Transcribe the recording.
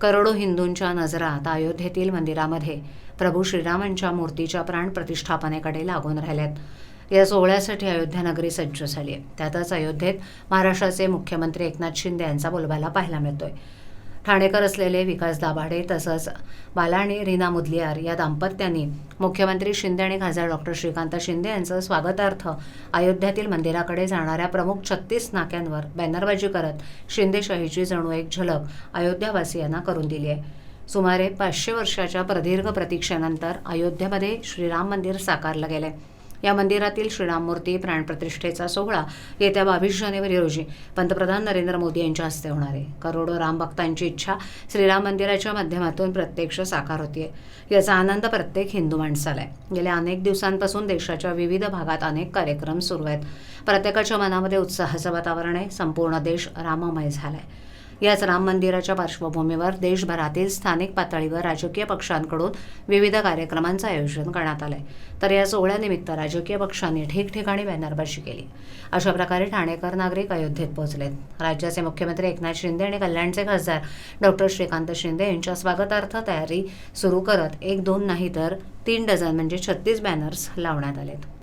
करोडो हिंदूंच्या नजरात अयोध्येतील मंदिरामध्ये प्रभू श्रीरामांच्या मूर्तीच्या प्राण प्रतिष्ठापनेकडे लागून राहिल्यात या सोहळ्यासाठी अयोध्या नगरी सज्ज झाली आहे. त्यातच अयोध्येत महाराष्ट्राचे मुख्यमंत्री एकनाथ शिंदे यांचा बोलबाला पाहायला मिळतोय. ठाणेकर असलेले विकास दाभाडे तसंच बाला आणि रीना मुदलियार या दाम्पत्यांनी मुख्यमंत्री शिंदे आणि खासदार डॉक्टर श्रीकांत शिंदे यांचं स्वागतार्थ अयोध्यातील मंदिराकडे जाणाऱ्या प्रमुख छत्तीस नाक्यांवर बॅनरबाजी करत शिंदेशाहीची जणू एक झलक अयोध्यावासियांना करून दिली आहे. सुमारे पाचशे वर्षाच्या प्रदीर्घ प्रतीक्षेनंतर अयोध्येमध्ये श्रीराम मंदिर साकारलं गेलंय. या मंदिरातील श्रीराम मूर्ती प्राणप्रतिष्ठेचा सोहळा येत्या बावीस जानेवारी रोजी पंतप्रधान नरेंद्र मोदी यांच्या हस्ते होणार आहे. करोडो रामभक्तांची इच्छा श्रीराम मंदिराच्या माध्यमातून प्रत्यक्ष साकार होतीये. याचा आनंद प्रत्येक हिंदू माणसाला आहे. गेल्या अनेक दिवसांपासून देशाच्या विविध भागात अनेक कार्यक्रम सुरू आहेत. प्रत्येकाच्या मनामध्ये उत्साहाचं वातावरण आहे. संपूर्ण देश राममय झालाय. याच राम मंदिराच्या पार्श्वभूमीवर देशभरातील स्थानिक पातळीवर राजकीय पक्षांकडून विविध कार्यक्रमांचं आयोजन करण्यात आलंय. तर या सोहळ्यानिमित्त राजकीय पक्षांनी ठिकठिकाणी बॅनरबाजी केली. अशा प्रकारे ठाणेकर नागरिक अयोध्येत पोहोचलेत. राज्याचे मुख्यमंत्री एकनाथ शिंदे आणि कल्याणचे खासदार डॉक्टर श्रीकांत शिंदे यांच्या स्वागतार्थ तयारी सुरू करत एक दोन नाही तर तीन डझन म्हणजे छत्तीस बॅनर्स लावण्यात आलेत.